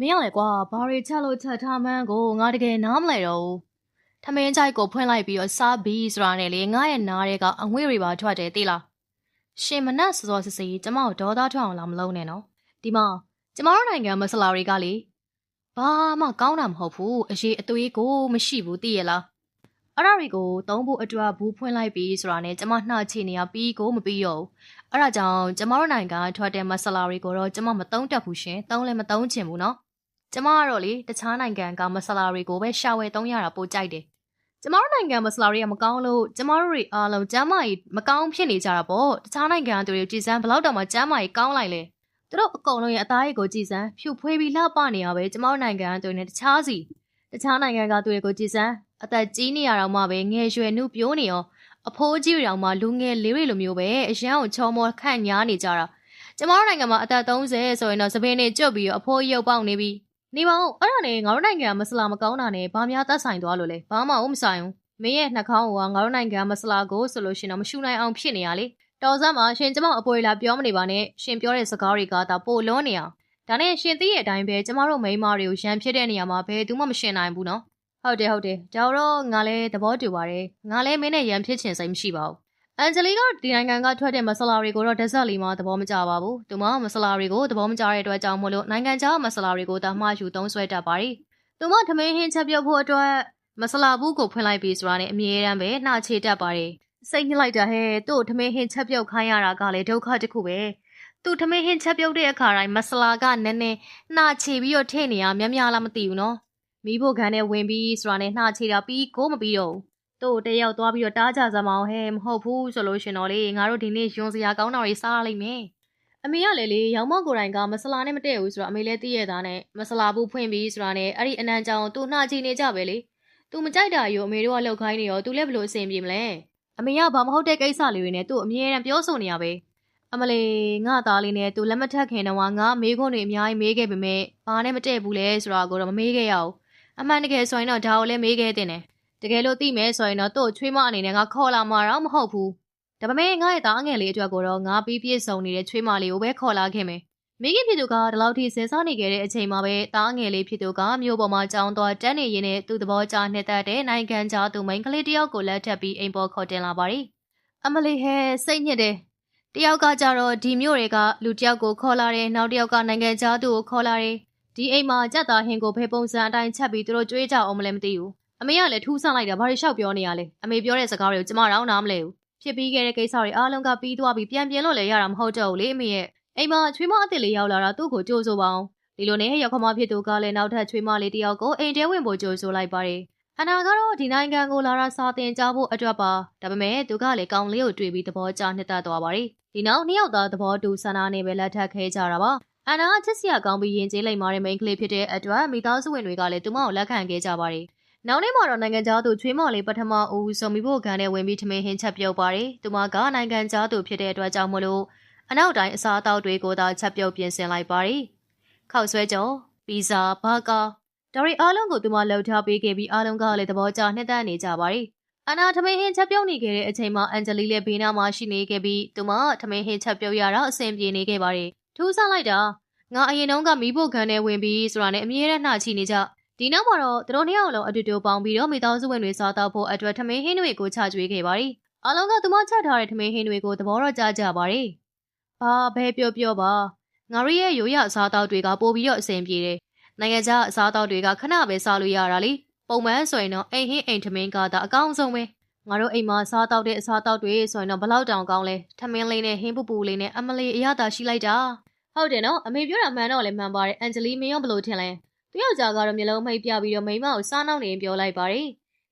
မင်းရလေကွာဘာတွေချက်လို့ချက်ထားမှန်းကိုငါတကယ်နားမလဲတော့ဘူးထမင်းကြိုက်ကိုဖွင့်လိုက်ပြီးတော့စားပြီးဆိုတာနဲ့လေငါရဲ့နားတွေကအငွေ့တွေပါထွက်တယ်သိလားရှင်မနက်စောစောစစ်စစ်ကျမကိုဒေါသထွက်အောင်လာမလုံးနဲ့နော်ဒီမှာကျမတို့နိုင်ငံမဆလာတွေကလေဘာမှကောင်းတာမဟုတ်ဘူးအရေးအသွေးကိုမရှိဘူးသိရလားအဲ့ဒါတွေကိုသုံးဖို့အတွက်ဘူးဖွင့်လိုက်ပြီးဆိုတာနဲ့ကျမနှာချနေရပြီးကိုမပြီးရောအဲ့ဒါကြောင့်ကျမတို့နိုင်ငံထွက်တဲ့မဆလာတွေကိုတော့ကျမမသုံးတတ်ဘူးရှင်သုံးလည်းမသုံးချင်ဘူးနော် ကျမကတော့လေတခြားနိုင်ငံကမဆလာတွေကိုပဲရှာဝယ်သုံးရတာပိုကြိုက်တယ်ကျမတို့နိုင်ငံမဆလာတွေကမကောင်းလို့ကျမတို့တွေအားလုံးကျမ်းမာရေးမကောင်းဖြစ်နေကြတာပေါ့တခြားနိုင်ငံသူတွေကြည်စမ်းဘလောက်တောင်မှကျမ်းမာရေးကောင်းလိုက်လဲသူတို့အကုန်လုံးရဲ့အသားရည်ကိုကြည်စမ်းဖြူဖွေးပြီးလှပနေရပဲကျမတို့နိုင်ငံသူတွေနဲ့တခြားစီတခြားနိုင်ငံကသူတွေကိုကြည်စမ်းအသက်ကြီးနေရတော့မှပဲငယ်ရွယ်နှုပြိုးနေရောအဖိုးကြီးတွေတောင်မှလူငယ်လေးတွေလိုမျိုးပဲအရန်ကိုချောမောခန့်ညားနေကြတာကျမတို့နိုင်ငံမှာအသက်30ဆိုရင်တော့သပင်းနေကျွတ်ပြီးတော့အဖိုးရုပ်ပေါက်နေပြီ နေပါဦးအဲ့ဒါနဲ့ငါတို့နိုင်ငံမဆလာမကောင်းတာနဲ့ဘာများသက်ဆိုင်သွားလို့လဲဘာမှမဆိုင်ဘူးမင်းရဲ့နှာခေါင်းကငါတို့နိုင်ငံမဆလာကိုဆိုလို့ရှင်တော့မရှူနိုင်အောင်ဖြစ်နေရလေတော်စမ်းမှာရှင်ကျမအပေါ်လာပြောမနေပါနဲ့ရှင်ပြောတဲ့စကားတွေကဒါပိုလွန်းနေအောင်ဒါနဲ့ရှင်သိရဲ့အတိုင်းပဲကျမတို့မိန်းမတွေကိုရန်ဖြစ်တဲ့နေရာမှာဘယ်သူမှမရှင်နိုင်ဘူးနော်ဟုတ်တယ်ဟုတ်တယ်ဒါတော့ငါလည်းသဘောတူပါတယ်ငါလည်းမင်းနဲ့ရန်ဖြစ်ချင်စိတ်မရှိပါဘူး အန်ဂျလီကဒီနိုင်ငံကထွက်တဲ့မဆလာတွေကိုတော့ဒက်ဇက်လီမှာသဘောမကျပါဘူး။သူမမဆလာတွေကိုသဘောမကျတဲ့အတွက်ကြောင့်မို့လို့နိုင်ငံခြားမဆလာတွေကိုတာမှားယူသုံးဆွဲတတ်ပါတယ်။သူမထမင်းဟင်းချက်ပြုတ်ဖို့အတွက်မဆလာဘူးကိုဖွင့်လိုက်ပြီးဆိုတာနဲ့အမြဲတမ်းပဲနှာချေတတ်ပါတယ်။စိတ်ညစ်လိုက်တာဟဲ့သူ့ထမင်းဟင်းချက်ပြုတ်ခိုင်းရတာကလည်းဒုက္ခတစ်ခုပဲ။သူ့ထမင်းဟင်းချက်ပြုတ်တဲ့အခါတိုင်းမဆလာကနည်းနည်းနှာချေပြီးတော့ထည့်နေရများများလားမသိဘူးနော်။မိဖို့ခံနဲ့ဝင်ပြီးဆိုတာနဲ့နှာချေတာပြီးကိုမပြီးတော့ဘူး။ တို့တယောက်သွားပြီးတော့တားကြစမအောင်ဟဲ့မဟုတ်ဘူးဆိုလို့ရှင်တော့လေငါတို့ဒီနေ့ယွန်စရာကောင်းတာတွေစားရလိမ့်မယ်အမေကလည်းလေရောင်မောက်ကိုယ်တိုင်ကမဆလာနဲ့မတည့်ဘူးဆိုတော့အမေလည်းသိရတာနဲ့မဆလာဘူးဖွင့်ပြီးဆိုတာနဲ့အဲ့ဒီအနံကြောင်သူ့နှာချီနေကြပဲလေသူမကြိုက်တာရောအမေတို့ကလောက်ခိုင်းနေရောသူလည်းဘလို့အဆင်ပြေမလဲအမေကဘာမဟုတ်တဲ့ကိစ္စလေးတွေနဲ့သူ့အမြဲတမ်းပြောဆိုနေရပဲအမလေးငါသားလေးနဲ့သူလက်မထက်ခင်တော့ငါမေးခွန်းတွေအများကြီးမေးခဲ့ပေမဲ့ဘာနဲ့မတည့်ဘူးလဲဆိုတာကိုတော့မမေးခဲ့ရအောင်အမှန်တကယ်ဆိုရင်တော့ဒါကိုလည်းမေးခဲ့တဲ့တယ် တကယ်လို့သိမယ်ဆိုရင်တော့သူ့ချွေးမအနေနဲ့ငါခေါ်လာမှာတော့မဟုတ်ဘူး။ဒါပေမဲ့ငါရဲ့သားငယ်လေးအတွက်ကိုတော့ငါပြီးပြည့်စုံနေတဲ့ချွေးမလေးကိုပဲခေါ်လာခဲ့မယ်။မိခင်ဖြစ်သူကဒီလောက်ထိစဉ်းစားနေခဲ့တဲ့အချိန်မှာပဲသားငယ်လေးဖြစ်သူကမြို့ပေါ်မှာကြောင်းသွားတက်နေရင်းနဲ့သူ့သဘောကျနှစ်သက်တဲ့နိုင်ငံခြားသူမိန်းကလေးတယောက်ကိုလက်ထပ်ပြီးအိမ်ပေါ်ခေါ်တင်လာပါတယ်။အမလေးဟဲစိတ်ညစ်တယ်။တယောက်ကကြတော့ဒီမြို့တွေကလူတယောက်ကိုခေါ်လာတယ်နောက်တယောက်ကနိုင်ငံခြားသူကိုခေါ်လာတယ်။ဒီအိမ်မှာကြက်သားဟင်းကိုဖေပုံစံအတိုင်းချက်ပြီးသူတို့ကြွေးကြအောင်မလဲမသိဘူး။ အမေကလည်းထူးဆန်းလိုက်တာဘာတွေလျှောက်ပြောနေရလဲ။အမေပြောတဲ့စကားတွေကိုကျမတော့နားမလဲဘူး။ဖြစ်ပြီးခဲ့တဲ့ကိစ္စတွေအားလုံးကပြီးသွားပြီးပြန်ပြင်လို့လည်းရတာမဟုတ်တော့ဘူးလေအမေရဲ့အိမ်မှာချွေးမအစ်စ်လေးရောက်လာတာသူ့ကိုကြိုးဆိုပါအောင်ဒီလိုနဲ့ရောက်ခမဖြစ်သူကလည်းနောက်ထပ်ချွေးမလေးတယောက်ကိုအိမ်ထဲဝင်ဖို့ကြိုးဆိုလိုက်ပါတယ်အနာကတော့ဒီနိုင်ငံကိုလာတာစာတင်ကြဖို့အတွက်ပါဒါပေမဲ့သူကလည်းကောင်းလေးကိုတွေ့ပြီးသဘောကျနှစ်သက်သွားပါတယ်ဒီနောက်နှစ်ယောက်သားသဘောတူဆန္ဒနဲ့ပဲလက်ထပ်ခဲကြတာပါအနာချစ်စရာကောင်းပြီးရင်ကျေးလိမ်မာတဲ့မိန်းကလေးဖြစ်တဲ့အတွက်မိသားစုဝင်တွေကလည်းသူမကိုလက်ခံခဲ့ကြပါတယ် နောက်နေ့မှာတော့နိုင်ငံသားသူချွေးမော်လေးပထမဦးစုံမိဖို့ခံနဲ့ဝင်ပြီးထမင်းဟင်းချက်ပြုတ်ပါတယ်။သူမကနိုင်ငံသားသူဖြစ်တဲ့အတွက်ကြောင့်မလို့အနောက်တိုင်းအစားအသောက်တွေကိုသာချက်ပြုတ်ပြင်ဆင်လိုက်ပါတယ်။ခောက်ဆွဲကြော်၊ပီဇာ၊ဘာကာဒါရီအားလုံးကိုသူမလှုပ်ထားပေးခဲ့ပြီးအားလုံးကလည်းသဘောကျနှစ်သက်နေကြပါတယ်။အနာထမင်းဟင်းချက်ပြုတ်နေခဲ့တဲ့အချိန်မှာအန်ဂျလီလည်းဘေးနားမှာရှိနေခဲ့ပြီးသူမထမင်းဟင်းချက်ပြုတ်ရတာအဆင်ပြေနေခဲ့ပါတယ်။ထူးဆန်းလိုက်တာငါအရင်တုန်းကမီးဖို့ခံနဲ့ဝင်ပြီးဆိုတာနဲ့အမြဲတမ်းနှာချီနေကြ ဒီနောက်မှာတော့သူတို့နှစ်ယောက်လုံးအတူတူပေါင်းပြီးတော့မိသားစုဝင်တွေစားတော့ဖို့အတွက်ထမင်းဟင်းတွေကိုချကြွေးခဲ့ပါတယ်။အားလုံးကသူမချက်ထားတဲ့ထမင်းဟင်းတွေကိုသဘောတော့ကြကြပါတယ်။ဘာဘဲပြောပြောပါငါတို့ရဲ့ရိုးရအစားတောက်တွေကပို့ပြီးတော့အဆင်ပြေတယ်။နိုင်ငံခြားအစားတောက်တွေကခဏပဲစားလို့ရတာလေ။ပုံမှန်ဆိုရင်တော့အိမ်ဟင်းအိမ်ထမင်းကသာအကောင်းဆုံးပဲ။ငါတို့အိမ်မှာစားတောက်တဲ့အစားတောက်တွေဆိုရင်တော့ဘလောက်တောင်ကောင်းလဲ။ထမင်းလေးနဲ့ဟင်းပူပူလေးနဲ့အမလေးအရသာရှိလိုက်တာ။ဟုတ်တယ်နော်အမေပြောတာမှန်တော့လည်းမှန်ပါတယ်အန်ဂျလီမင်းရောဘလို့ထင်လဲ။ သူယောက်ျားကတော့မျိုးလုံးမိတ်ပြပြီးတော့မိမကိုစားနှောင်းနေပြောလိုက်ပါတယ်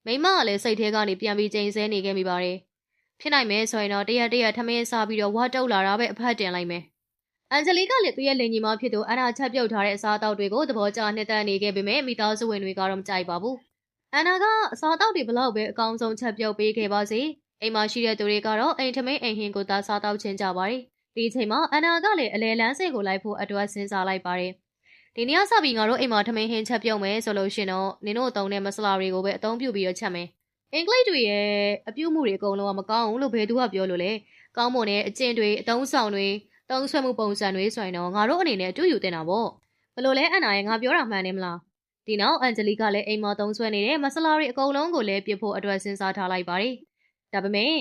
မိမကလည်းစိတ်ထဲကနေပြန်ပြီးချိန်ဆနေခဲ့မိပါတယ်ဖြစ်နိုင်မယ်ဆိုရင်တော့တရက်တရက်ထမင်းစားပြီးတော့ဝါတုတ်လာတာပဲအဖက်တင်လိုက်မယ်အန်ဂျလီကလည်းသူ့ရဲ့လင်ကြီးမဖြစ်သူအနာချက်ပြုတ်ထားတဲ့အစားအသောက်တွေကိုသဘောကျနှစ်သက်နေခဲ့ပေမဲ့မိသားစုဝင်တွေကတော့မကြိုက်ပါဘူးအန်နာကအစားအသောက်တွေဘလောက်ပဲအကောင်းဆုံးချက်ပြုတ်ပေးခဲ့ပါစေအိမ်မှာရှိတဲ့သူတွေကတော့အိမ်ထမင်းအိမ်ဟင်းကိုသာစားတော့ချင်းကြပါတယ်ဒီချိန်မှာအန်နာကလည်းအလဲလန်းစိတ်ကိုလိုက်ဖို့အတွက်စဉ်းစားလိုက်ပါတယ် ဒီနေ့ကစပြီးငါတို့အိမ်မှာထမင်းဟင်းချက်ပြုတ်မယ်ဆိုလို့ရှင်တော့နင်တို့အသုံးတဲ့မဆလာတွေကိုပဲအသုံးပြုပြီးတော့ချက်မယ်အင်္ဂလိပ်တွေရဲ့အပြုတ်မှုတွေအကုန်လုံးကမကောင်းဘူးလို့ဘယ်သူကပြောလို့လဲကောင်းမွန်တဲ့အကျင့်တွေအသုံးဆောင်တွေတုံးဆွဲမှုပုံစံတွေဆိုရင်တော့ငါတို့အနေနဲ့အတူယူတင်တာပေါ့ဘလို့လဲအန်နာရဲ့ငါပြောတာမှန်နေမလားဒီနောက်အန်ဂျလီကလည်းအိမ်မှာသုံးဆွဲနေတဲ့မဆလာတွေအကုန်လုံးကိုလည်းပြစ်ဖို့အတွက်စဉ်းစားထားလိုက်ပါတယ်ဒါပေမဲ့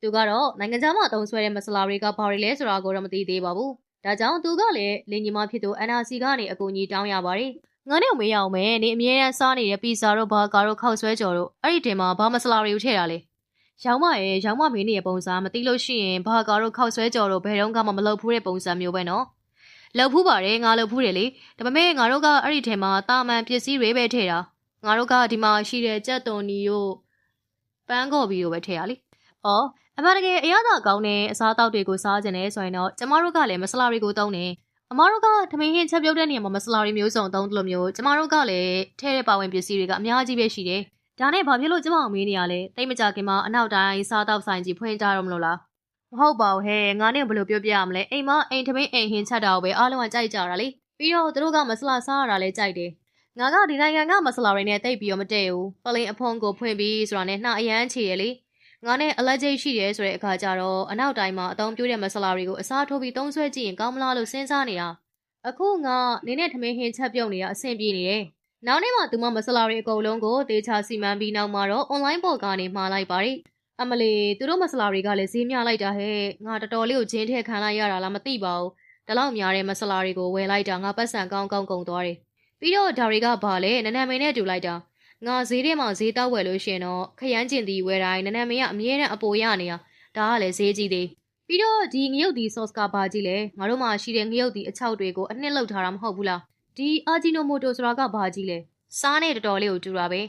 သူကတော့နိုင်ငံခြားမှာသုံးဆွဲတဲ့မဆလာတွေကဘာတွေလဲဆိုတာကိုတော့မသိသေးပါဘူး ဒါကြောင့်သူကလည်းလင်ညီမဖြစ်သူအန်နာစီကနေအကူအညီတောင်းရပါတယ်ငါနဲ့မေးရအောင်မယ်နေအမြဲတမ်းစားနေတဲ့ပီဇာတို့ဘာကာတို့ခောက်ဆွဲကြော်တို့အဲ့ဒီတင်မှာဘာမဆလာတွေကိုထည့်တာလဲရောင်းမရဲ့ရောင်းမမင်းနေရဲ့ပုံစံမသိလို့ရှိရင်ဘာကာတို့ခောက်ဆွဲကြော်တို့ဘယ်တော့မှမလုပ်ဘူးတဲ့ပုံစံမျိုးပဲနော်လောက်ဖူးပါတယ်ငါလောက်ဖူးတယ်လေဒါပေမဲ့ငါတို့ကအဲ့ဒီထဲမှာတာမန်ပစ္စည်းတွေပဲထည့်တာငါတို့ကဒီမှာရှိတဲ့ကြက်သွန်နီတို့ပန်းကော်ဘီတို့ပဲထည့်ရလေ။အော် အမတကယ်အရသာကောင်းတဲ့အစားအသောက်တွေကိုစားကြတယ်ဆိုရင်တော့ကျမတို့ကလည်းမဆလာတွေကိုသုံးတယ်။အမတို့ကထမင်းဟင်းချက်ပြုတ်တဲ့နေရာမှာမဆလာတွေမျိုးစုံသုံးတယ်လို့မျိုးကျမတို့ကလည်းထဲတဲ့ပါဝင်ပစ္စည်းတွေကအများကြီးပဲရှိတယ်။ဒါနဲ့ဘာဖြစ်လို့ကျမအောင်မေးနေရလဲ။တိတ်မကြခင်မှာအနောက်တိုင်းစားတောက်ဆိုင်ကြီးဖွင့်ကြတော့မလို့လား။မဟုတ်ပါဘူးဟဲ့ငါနဲ့ဘယ်လိုပြောပြရမလဲအိမ်မအိမ်ထမင်းအိမ်ဟင်းချက်တာကိုပဲအားလုံးကကြိုက်ကြတာလေပြီးတော့သူတို့ကမဆလာစားရတာလည်းကြိုက်တယ်ငါကဒီနိုင်ငံကမဆလာတွေနဲ့တိတ်ပြီးတော့မတည့်ဘူးပလင်အဖုံးကိုဖွင့်ပြီးဆိုတာနဲ့နှာအရန်ချေရလေ ငါနဲ့ allergy ရှိရဲဆိုတဲ့အခါကျတော့အနောက်တိုင်းမှာအသုံးပြုတဲ့မဆလာတွေကိုအစားထိုးပြီးသုံးဆွဲကြည့်ရင်ကောင်းမလားလို့စဉ်းစားနေတာအခုငါနင်းနဲ့ထမင်းဟင်းချက်ပြုတ်နေတာအဆင်ပြေနေတယ်နောက်နေ့မှသူမမဆလာတွေအကုန်လုံးကိုတေချာစီမံပြီးနောက်မှာတော့ online ပေါ်ကနေမှားလိုက်ပါတယ်အမလီသူတို့မဆလာတွေကလည်းဈေးမြလိုက်တာဟဲ့ငါတော်တော်လေးကိုဂျင်းထဲခံလိုက်ရတာလားမသိပါဘူးဒါလောက်များတဲ့မဆလာတွေကိုဝယ်လိုက်တာငါပတ်စံကောင်းကောင်းကုန်သွားတယ်ပြီးတော့ဒါတွေကဘာလဲနနမင်းနဲ့တူလိုက်တာ ငါဈေးထဲမှာဈေးတောက်ဝယ်လို့ရှင်တော့ခရမ်းကျင်တီဝယ်တိုင်းနနမင်းကအမြဲတမ်းအပေါ်ရနေတာဒါကလည်းဈေးကြီးသေးပြီးတော့ဒီငရုတ်ဒီ sauce ကဘာကြီးလဲငါတို့မှာရှိတဲ့ငရုတ်ဒီအချောက်တွေကိုအနှစ်လောက်ထားတာမဟုတ်ဘူးလားဒီအာဂျီနိုမိုတိုဆိုတာကဘာကြီးလဲစားနဲ့တော်တော်လေးကိုတူတာပဲ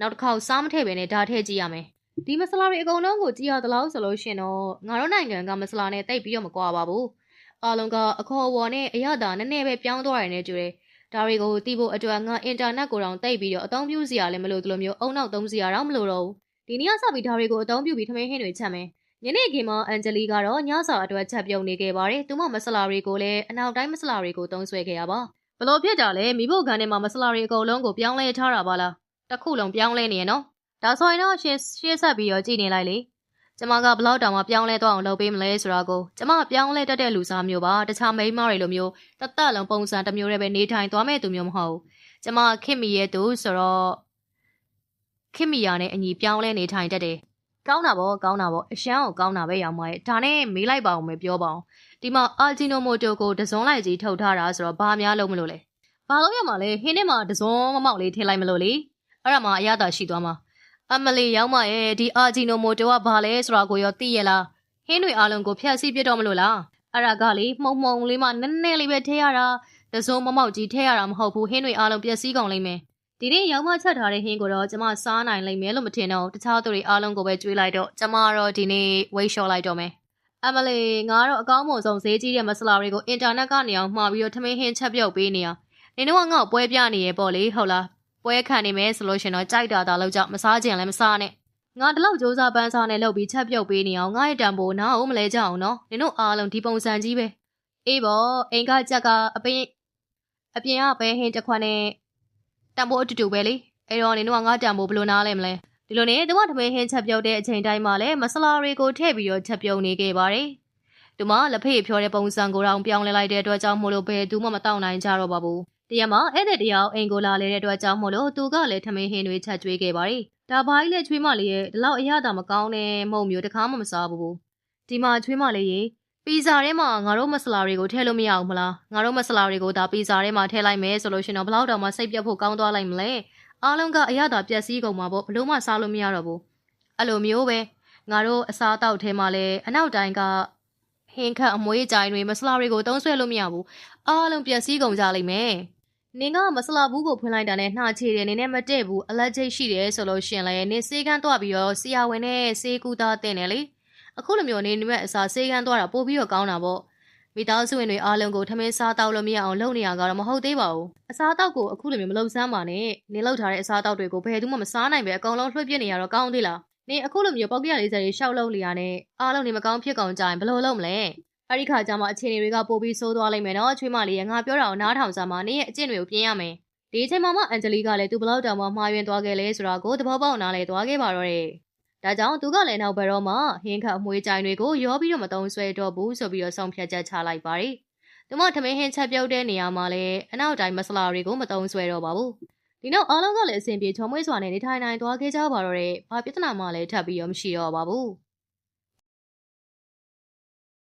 နောက်တစ်ခေါက်စားမထည့်ပဲနဲ့ဒါထည့်ကြည့်ရမယ်ဒီမဆလာတွေအကုန်လုံးကိုကြည့်ရသလောက်ဆိုလို့ရှင်တော့ငါတို့နိုင်ငံကမဆလာနဲ့တိတ်ပြီးတော့မကွာပါဘူးအားလုံးကအခေါ်အဝေါ်နဲ့အရသာနည်းနည်းပဲပြောင်းသွားတယ်နဲ့တူတယ် ဒါတွေကိုသိဖို့အတွက်ငါအင်တာနက်ကိုတောင်တိတ်ပြီးတော့အသုံးပြုစရာလည်းမလိုသလိုမျိုးအုံနောက်သုံးစရာတော့မလိုတော့ဘူးဒီနေ့ကစပြီးဒါတွေကိုအသုံးပြုပြီးထမင်းဟင်းတွေချက်မယ်ညနေခင်းမှာအန်ဂျလီကတော့ညစာအတွက်ချက်ပြုတ်နေခဲ့ပါတယ်သူမမဆလာတွေကိုလည်းအနောက်တိုင်းမဆလာတွေကိုသုံးဆွဲခဲ့ရပါဘလို့ဖြစ်ကြလဲမိဖို့ကန်ထဲမှာမဆလာတွေအကုန်လုံးကိုပြောင်းလဲထားတာပါလားတစ်ခုလုံးပြောင်းလဲနေရနော်ဒါဆိုရင်တော့ရှင်းရှင်းဆက်ပြီးတော့ကြည့်နေလိုက်လေ ကျမကဘလောက်တောင်မှပြောင်းလဲတော့အောင်လုပ်ပေးမလဲဆိုတာကိုကျမပြောင်းလဲတတ်တဲ့လူစားမျိုးပါတခြားမိန်းမတွေလိုမျိုးတသက်လုံးပုံစံတစ်မျိုးတည်းပဲနေထိုင်သွားမဲ့သူမျိုးမဟုတ်ကျမခင်မီရဲ့သူဆိုတော့ခင်မီယာနဲ့အညီပြောင်းလဲနေထိုင်တတ်တယ်ကောင်းတာပေါ့ကောင်းတာပေါ့အရှမ်းကိုကောင်းတာပဲရောင်မရဲ့ဒါနဲ့မေးလိုက်ပါအောင်မယ်ပြောပါအောင်ဒီမှာအာဂျီနိုမိုတိုကိုတစုံလိုက်ကြီးထုတ်ထားတာဆိုတော့ဘာများလုံးမလို့လဲဘာလို့ရမှာလဲဟင်းထဲမှာတစုံမမောက်လေးထည့်လိုက်မလို့လေအဲ့ဒါမှအရသာရှိသွားမှာ အမလီရောက်မရဲ့ဒီအာဂျီနိုမိုတိုကဘာလဲဆိုတာကိုရောသိရလားဟင်းတွေအားလုံးကိုဖျက်ဆီးပြတော့မလို့လားအဲ့ဒါကလေမှုံမှုံလေးမှနည်းနည်းလေးပဲထည့်ရတာတစုံမမောက်ကြီးထည့်ရတာမဟုတ်ဘူးဟင်းတွေအားလုံးပျက်စီးကုန်လိမ့်မယ်ဒီနေ့ရောက်မှချက်ထားတဲ့ဟင်းကိုတော့ကျမစားနိုင်လိမ့်မယ်လို့မထင်တော့တခြားသူတွေအားလုံးကိုပဲကြွေးလိုက်တော့ကျမတော့ဒီနေ့ဝိတ်လျှော့လိုက်တော့မယ်အမလီငါတော့အကောင်းမွန်ဆုံးဈေးကြီးတဲ့မဆလာတွေကိုအင်တာနက်ကနေအောင်မှာပြီးတော့ထမင်းဟင်းချက်ပြုတ်ပေးနေရနင်တို့ကငါ့ကိုပွဲပြနေရပေါ့လေဟုတ်လား ပွဲခံနေမယ်ဆိုလို့ရှင်တော့ကြိုက်တာတာလောက်ကြောင့်မစားကြင်လည်းမစားနဲ့ငါတလောက်စူးစမ်းပန်းစားနဲ့လုပ်ပြီးချက်ပြုတ်ပေးနေအောင်ငါ့ရဲ့တံပိုးနားအောင်မလဲကြအောင်နော်နင်တို့အားလုံးဒီပုံစံကြီးပဲအေးပေါ့အိမ်ကကြက်ကအပင်အပြင်ကပဲဟင်းတစ်ခွက်နဲ့တံပိုးအတူတူပဲလေအဲ့တော့နင်တို့ကငါတံပိုးဘယ်လိုနားလဲမလဲဒီလိုနဲ့သူမထမင်းဟင်းချက်ပြုတ်တဲ့အချိန်တိုင်းမှာလည်းမဆလာတွေကိုထည့်ပြီးတော့ချက်ပြုတ်နေခဲ့ပါတယ်သူမလက်ဖေးဖြောတဲ့ပုံစံကိုတော့ပြောင်းလဲလိုက်တဲ့အတွက်ကြောင့်မို့လို့ဘယ်သူမှမတောက်နိုင်ကြတော့ပါဘူး တရမအဲ့တဲ့တရားအိမ်ကိုလာလေတဲ့အတွက်ကြောင့်မို့လို့သူကလည်းထမင်းဟင်းတွေချက်ကျွေးခဲ့ပါတယ်ဒါဘာကြီးလဲချွေးမလေးရဲ့ဒီလောက်အရသာမကောင်းတဲ့မုံမျိုးတခါမှမစားဘူးဒီမှာချွေးမလေးရေပီဇာထဲမှာငါတို့မဆလာတွေကိုထည့်လို့မရအောင်မလားငါတို့မဆလာတွေကိုဒါပီဇာထဲမှာထည့်လိုက်မယ်ဆိုလို့ရှင်တော့ဘလောက်တောင်မှစိတ်ပြတ်ဖို့ကောင်းသွားလိုက်မလဲအားလုံးကအရသာပျက်စီးကုန်မှာပေါ့ဘလို့မှစားလို့မရတော့ဘူးအဲ့လိုမျိုးပဲငါတို့အစားအသောက်ထဲမှာလည်းအနောက်တိုင်းကဟင်းခတ်အမွေးကြိုင်တွေမဆလာတွေကိုသုံးဆွဲလို့မရဘူးအားလုံးပျက်စီးကုန်ကြလိမ့်မယ် နင်ကမဆလာဘူးကိုဖွင့်လိုက်တာနဲ့နှာချေတယ်နင်နဲ့မတည့်ဘူးအလက်ကျိတ်ရှိတယ်ဆိုလို့ရှင်လဲနင်စေးကန်းသွားပြီးတော့ဆရာဝန်နဲ့စေးကူသားတင်တယ်လေအခုလိုမျိုးနေနင်မဲ့အစာစေးကန်းသွားတာပို့ပြီးတော့ကောင်းတာပေါ့မိသားစုဝင်တွေအားလုံးကိုထမင်းစားတောက်လို့မရအောင်လုပ်နေရကတော့မဟုတ်သေးပါဘူးအစားတောက်ကိုအခုလိုမျိုးမလုပ်စမ်းပါနဲ့နင်လောက်ထားတဲ့အစားတောက်တွေကိုဘယ်သူမှမစားနိုင်ပဲအကုန်လုံးလွှတ်ပြစ်နေရတော့ကောင်းသေးလားနင်အခုလိုမျိုးပေါက်ကရလေးစတွေရှောက်လုံးနေရတဲ့အားလုံးနေမကောင်းဖြစ်ကုန်ကြရင်ဘယ်လိုလုပ်မလဲ အဲ့ဒီခါကျမှအခြေအနေတွေကပိုပြီးဆိုးသွားလိမ့်မယ်နော်ချွေးမလေးရဲ့ငါပြောတာကိုနားထောင်စမ်းပါနင်ရဲ့အကျင့်တွေကိုပြင်ရမယ်ဒီအချိန်မှာမှအန်ဂျလီကလည်းသူဘလောက်တောင်မှမှားယွင်းသွားခဲ့လဲဆိုတာကိုသဘောပေါက်နားလဲသွားခဲ့ပါတော့တယ်ဒါကြောင့်သူကလည်းနောက်ဘက်တော့မှဟင်းခတ်အမွှေးကြိုင်တွေကိုရောပြီးတော့မတုံးဆွဲတော့ဘူးဆိုပြီးတော့ဆုံးဖြတ်ချက်ချလိုက်ပါတယ်။တသူမထမင်းဟင်းချက်ပြုတ်တဲ့နေရာမှာလည်းအနောက်တိုင်းမဆလာတွေကိုမတုံးဆွဲတော့ပါဘူးဒီနောက်အားလုံးကလည်းအဆင်ပြေချုံမွေးစွာနဲ့နေထိုင်နိုင်သွားခဲ့ကြပါတော့တဲ့ဘာပြဿနာမှလည်းထပ်ပြီးတော့မရှိတော့ပါဘူး